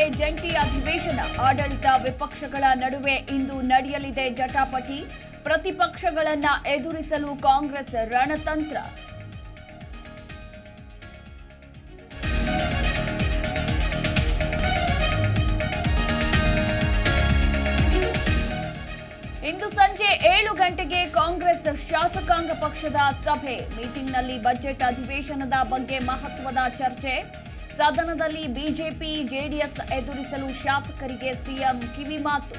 ವಿಧಾನಸಭೆ ಜಂಟಿ ಅಧಿವೇಶನ. ಆಡಳಿತ ವಿಪಕ್ಷಗಳ ನಡುವೆ ಇಂದು ನಡೆಯಲಿದೆ ಜಟಾಪಟಿ. ಪ್ರತಿಪಕ್ಷಗಳನ್ನ ಎದುರಿಸಲು ಕಾಂಗ್ರೆಸ್ ರಣತಂತ್ರ. ಇಂದು ಸಂಜೆ ಏಳು ಗಂಟೆಗೆ ಕಾಂಗ್ರೆಸ್ ಶಾಸಕಾಂಗ ಪಕ್ಷದ ಸಭೆ. ಮೀಟಿಂಗ್ನಲ್ಲಿ ಬಜೆಟ್ ಅಧಿವೇಶನದ ಬಗ್ಗೆ ಮಹತ್ವದ ಚರ್ಚೆ. ಸದನದಲ್ಲಿ ಬಿಜೆಪಿ ಜೆಡಿಎಸ್ ಎದುರಿಸಲು ಶಾಸಕರಿಗೆ ಸಿಎಂ ಕಿವಿಮಾತು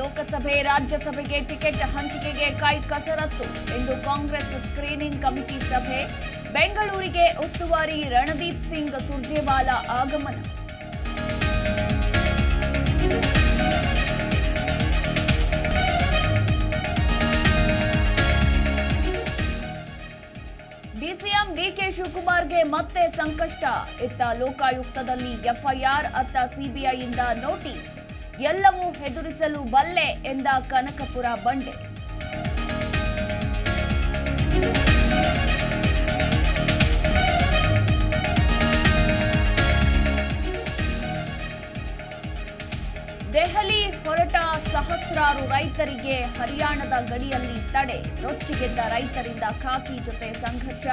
ಲೋಕಸಭೆ, ರಾಜ್ಯಸಭೆಗೆ ಟಿಕೆಟ್ ಹಂಚಿಕೆಗೆ ಕೈ ಕಸರತ್ತು. ಇಂದು ಕಾಂಗ್ರೆಸ್ ಸ್ಕ್ರೀನಿಂಗ್ ಕಮಿಟಿ ಸಭೆ. ಬೆಂಗಳೂರಿಗೆ ಉಸ್ತುವಾರಿ ರಣದೀಪ್ ಸಿಂಗ್ ಸುರ್ಜೇವಾಲಾ ಆಗಮನ. ಡಿಸಿಎಂ ಡಿಕೆ ಶಿವಕುಮಾರ್ಗೆ ಮತ್ತೆ ಸಂಕಷ್ಟ. ಇತ್ತ ಲೋಕಾಯುಕ್ತದಲ್ಲಿ ಎಫ್ಐಆರ್, ಅತ್ತ ಸಿಬಿಐಯಿಂದ ನೋಟಿಸ್. ಎಲ್ಲವೂ ಹೆದುರಿಸಲು ಬಲ್ಲೆ ಎಂದ ಕನಕಪುರ ಬಂಡೆ. ಹೊರಟ ಸಹಸ್ರಾರು ರೈತರಿಗೆ ಹರಿಯಾಣದ ಗಡಿಯಲ್ಲಿ ತಡೆ, ರೊಚ್ಚಿಗೆದ್ದ ರೈತರಿಂದ ಖಾಕಿ ಜೊತೆ ಸಂಘರ್ಷ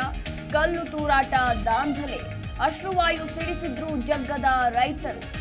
ಕಲ್ಲು ತೂರಾಟ, ದಾಂಧಲೆ. ಅಶ್ರುವಾಯು ಸಿಡಿಸಿದ್ರು ಜಗ್ಗದ ರೈತರು.